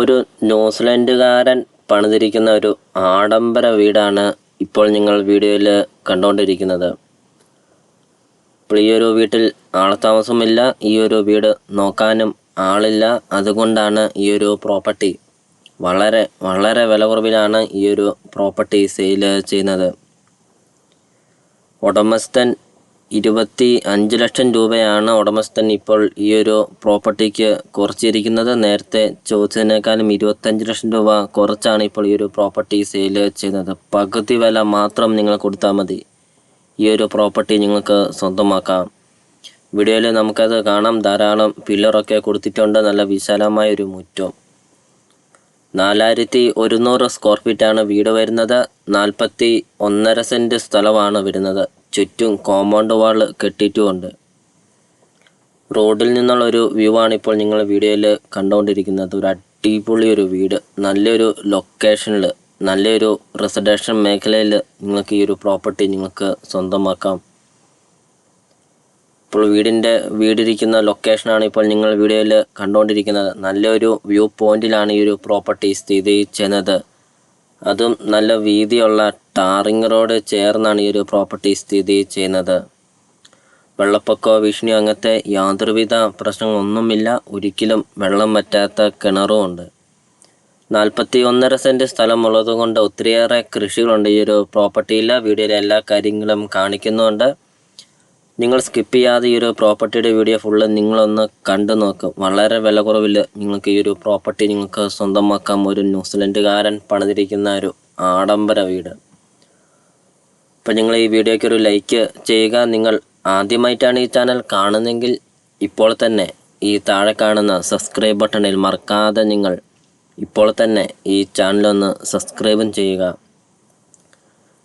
ഒരു ന്യൂസിലൻഡുകാരൻ പണിതിരിക്കുന്ന ഒരു ആഡംബര വീടാണ് ഇപ്പോൾ നിങ്ങൾ വീഡിയോയിൽ കണ്ടുകൊണ്ടിരിക്കുന്നത്. ഇപ്പോൾ ഈ ഒരു വീട്ടിൽ ആൾത്താമസമില്ല ഈ ഒരു വീട് നോക്കാനും ആളില്ല. അതുകൊണ്ടാണ് ഈ ഒരു പ്രോപ്പർട്ടി വളരെ വളരെ വില കുറവിലാണ് ഈ ഒരു പ്രോപ്പർട്ടി സെയിൽ ചെയ്യുന്നത്. ഉടമസ്ഥൻ ഇരുപത്തി അഞ്ച് ലക്ഷം രൂപയാണ് ഉടമസ്ഥൻ ഇപ്പോൾ ഈ ഒരു പ്രോപ്പർട്ടിക്ക് കുറച്ചിരിക്കുന്നത്. നേരത്തെ ചോദിച്ചതിനേക്കാളും ഇരുപത്തഞ്ച് ലക്ഷം രൂപ കുറച്ചാണ് ഇപ്പോൾ ഈ ഒരു പ്രോപ്പർട്ടി സെയിൽ ചെയ്യുന്നത്. പകുതി വില മാത്രം നിങ്ങൾ കൊടുത്താൽ മതി. ഈ ഒരു പ്രോപ്പർട്ടി നിങ്ങൾക്ക് സ്വന്തമാക്കാം. വീഡിയോയിൽ നമുക്കത് കാണാം. ധാരാളം പില്ലറൊക്കെ കൊടുത്തിട്ടുണ്ട്. നല്ല വിശാലമായ ഒരു മുറ്റം. നാലായിരത്തി ഒരുന്നൂറ് സ്ക്വയർ ഫീറ്റാണ് വീട് വരുന്നത്. നാൽപ്പത്തി ഒന്നര സെന്റ് സ്ഥലമാണ് വരുന്നത്. ചുറ്റും കോമ്പൗണ്ട് വാൾ കെട്ടിയിട്ടുമുണ്ട്. റോഡിൽ നിന്നുള്ള ഒരു വ്യൂ ആണ് ഇപ്പോൾ നിങ്ങൾ വീഡിയോയിൽ കണ്ടുകൊണ്ടിരിക്കുന്നത്. ഒരു അടിപൊളി ഒരു വീട്. നല്ലൊരു ലൊക്കേഷനിൽ നല്ലൊരു റെസിഡൻഷ്യൽ മേഖലയിൽ നിങ്ങൾക്ക് ഈ ഒരു പ്രോപ്പർട്ടി നിങ്ങൾക്ക് സ്വന്തമാക്കാം. ഇപ്പോൾ വീടിന്റെ വീടിരിക്കുന്ന ലൊക്കേഷനാണ് ഇപ്പോൾ നിങ്ങൾ വീഡിയോയിൽ കണ്ടുകൊണ്ടിരിക്കുന്നത്. നല്ലൊരു വ്യൂ പോയിന്റിലാണ് ഈ ഒരു പ്രോപ്പർട്ടി സ്ഥിതി ചെയ്യുന്നത്. അതും നല്ല വീതിയുള്ള ടാറിങ് റോഡ് ചേർന്നാണ് ഈ ഒരു പ്രോപ്പർട്ടി സ്ഥിതി ചെയ്യുന്നത്. വെള്ളപ്പൊക്കമോ ഭീഷണിയോ അങ്ങനത്തെ യാതൊരുവിധ പ്രശ്നങ്ങളൊന്നുമില്ല. ഒരിക്കലും വെള്ളം പറ്റാത്ത കിണറും ഉണ്ട്. നാൽപ്പത്തി ഒന്നര സെന്റ് സ്ഥലമുള്ളത് കൊണ്ട് ഒത്തിരിയേറെ കൃഷികളുണ്ട് ഈ ഒരു പ്രോപ്പർട്ടിയിൽ വീഡിയോയിലെ എല്ലാ കാര്യങ്ങളും കാണിക്കുന്നുണ്ട്. നിങ്ങൾ സ്കിപ്പ് ചെയ്യാതെ ഈ ഒരു പ്രോപ്പർട്ടിയുടെ വീഡിയോ ഫുള്ള് നിങ്ങളൊന്ന് കണ്ടു നോക്കും. വളരെ വില കുറവിൽ നിങ്ങൾക്ക് ഈ ഒരു പ്രോപ്പർട്ടി നിങ്ങൾക്ക് സ്വന്തമാക്കാം. ഒരു ന്യൂസിലൻഡുകാരൻ പണിതിരിക്കുന്ന ഒരു ആഡംബര വീട്. അപ്പോൾ നിങ്ങൾ ഈ വീഡിയോയ്ക്ക് ഒരു ലൈക്ക് ചെയ്യുക. നിങ്ങൾ ആദ്യമായിട്ടാണ് ഈ ചാനൽ കാണുന്നതെങ്കിൽ ഇപ്പോൾ തന്നെ ഈ താഴെ കാണുന്ന സബ്സ്ക്രൈബ് ബട്ടണിൽ മറക്കാതെ നിങ്ങൾ ഇപ്പോൾ തന്നെ ഈ ചാനലൊന്ന് സബ്സ്ക്രൈബും ചെയ്യുക.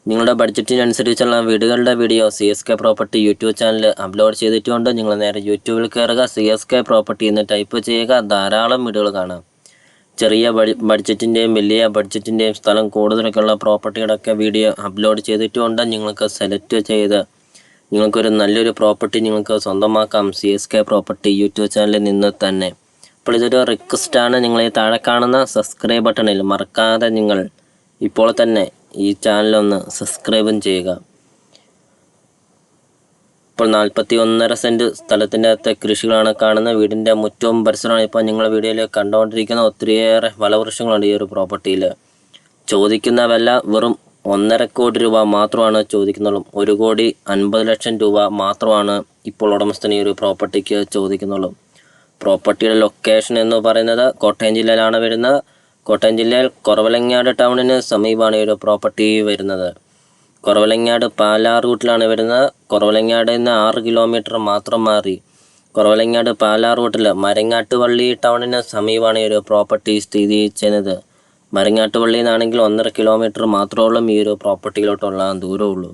നിങ്ങളുടെ ബഡ്ജറ്റിനനുസരിച്ചുള്ള വീടുകളുടെ video C S K property YouTube channel upload ചെയ്തിട്ടുണ്ട്. നിങ്ങൾ നേരെ യൂട്യൂബിൽ കയറുക സി എസ് കെ പ്രോപ്പർട്ടി എന്ന് ടൈപ്പ് ചെയ്യുക. ധാരാളം വീടുകൾ കാണാം. ചെറിയ ബഡ്ജറ്റിന്റെയും വലിയ ബഡ്ജറ്റിന്റെയും സ്ഥലം കൂടുതലൊക്കെയുള്ള പ്രോപ്പർട്ടികളൊക്കെ വീഡിയോ അപ്ലോഡ് ചെയ്തിട്ടുണ്ട് നിങ്ങൾക്ക് സെലക്ട് ചെയ്ത് നിങ്ങൾക്കൊരു നല്ലൊരു പ്രോപ്പർട്ടി നിങ്ങൾക്ക് സ്വന്തമാക്കാം. C S K property YouTube ചാനലിൽ നിന്ന് തന്നെ. അപ്പോൾ ഇതൊരു റിക്വസ്റ്റാണ് നിങ്ങൾ ഈ താഴെ കാണുന്ന സബ്സ്ക്രൈബ് ബട്ടണിൽ മറക്കാതെ നിങ്ങൾ ഇപ്പോൾ തന്നെ ഈ ചാനലൊന്ന് സബ്സ്ക്രൈബും ചെയ്യുക. ഇപ്പോൾ നാൽപ്പത്തി ഒന്നര സെന്റ് സ്ഥലത്തിന്റെ അകത്തെ കൃഷികളാണ് കാണുന്നത്. വീടിന്റെ മുറ്റവും പരിസരമാണ് ഇപ്പോൾ നിങ്ങൾ വീഡിയോയിൽ കണ്ടുകൊണ്ടിരിക്കുന്ന ഒത്തിരിയേറെ ഫലവൃക്ഷങ്ങളുണ്ട് ഈ ഒരു പ്രോപ്പർട്ടിയിൽ. ചോദിക്കുന്ന വില വെറും ഒന്നര കോടി രൂപ മാത്രമാണ് ചോദിക്കുന്നുള്ളൂ. ഒരു കോടി അൻപത് ലക്ഷം രൂപ മാത്രമാണ് ഇപ്പോൾ ഉടമസ്ഥൻ ഈ ഒരു പ്രോപ്പർട്ടിക്ക് ചോദിക്കുന്നുള്ളൂ. പ്രോപ്പർട്ടിയുടെ ലൊക്കേഷൻ എന്ന് പറയുന്നത് കോട്ടയം ജില്ലയിലാണ് വരുന്നത്. കോട്ടയം ജില്ലയിൽ കുറവലങ്ങാട് ടൗണിന് സമീപമാണ് ഈ ഒരു പ്രോപ്പർട്ടി വരുന്നത്. കുറവലങ്ങാട് പാലാ റൂട്ടിലാണ് വരുന്നത്. കുറവലങ്ങാട് നിന്ന് ആറ് കിലോമീറ്റർ മാത്രം മാറി. കുറവലങ്ങാട് പാലാ റൂട്ടിൽ മരങ്ങാട്ടുപള്ളി ടൗണിന് സമീപമാണ് ഈ ഒരു പ്രോപ്പർട്ടി സ്ഥിതി ചെയ്യുന്നത്. മരങ്ങാട്ടുപള്ളിയിൽ നിന്നാണെങ്കിൽ ഒന്നര കിലോമീറ്റർ മാത്രമോളം ഈ ഒരു പ്രോപ്പർട്ടിയിലോട്ടുള്ള ദൂരമുള്ളൂ.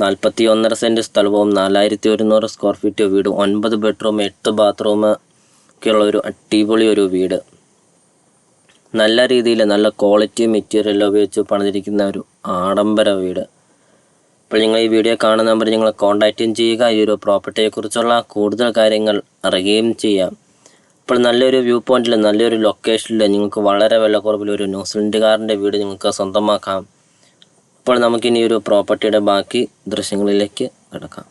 നാൽപ്പത്തി ഒന്നര സെന്റ് സ്ഥലവും നാലായിരത്തി ഒരുന്നൂറ് സ്ക്വയർ ഫീറ്റ് വീടും ഒൻപത് ബെഡ്റൂം എട്ട് ബാത്റൂം ഒക്കെയുള്ള ഒരു അടിപൊളി ഒരു വീട്. നല്ല രീതിയിൽ നല്ല ക്വാളിറ്റി മെറ്റീരിയൽ ഉപയോഗിച്ച് പണിതിരിക്കുന്ന ഒരു ആഡംബര വീട്. ഇപ്പോൾ നിങ്ങൾ ഈ വീഡിയോ കാണുന്ന നമ്പർ നിങ്ങൾ കോൺടാക്റ്റും ചെയ്യുക. ഈ ഒരു പ്രോപ്പർട്ടിയെക്കുറിച്ചുള്ള കൂടുതൽ കാര്യങ്ങൾ അറിയുകയും ചെയ്യാം. ഇപ്പോൾ നല്ലൊരു വ്യൂ പോയിന്റിൽ നല്ലൊരു ലൊക്കേഷനിൽ നിങ്ങൾക്ക് വളരെ വിലക്കുറവിൽ കുറവിൽ ഒരു ന്യൂസിലൻഡുകാരന്റെ വീട് നിങ്ങൾക്ക് സ്വന്തമാക്കാം. അപ്പോൾ നമുക്കിനി ഒരു പ്രോപ്പർട്ടിയുടെ ബാക്കി ദൃശ്യങ്ങളിലേക്ക് കിടക്കാം.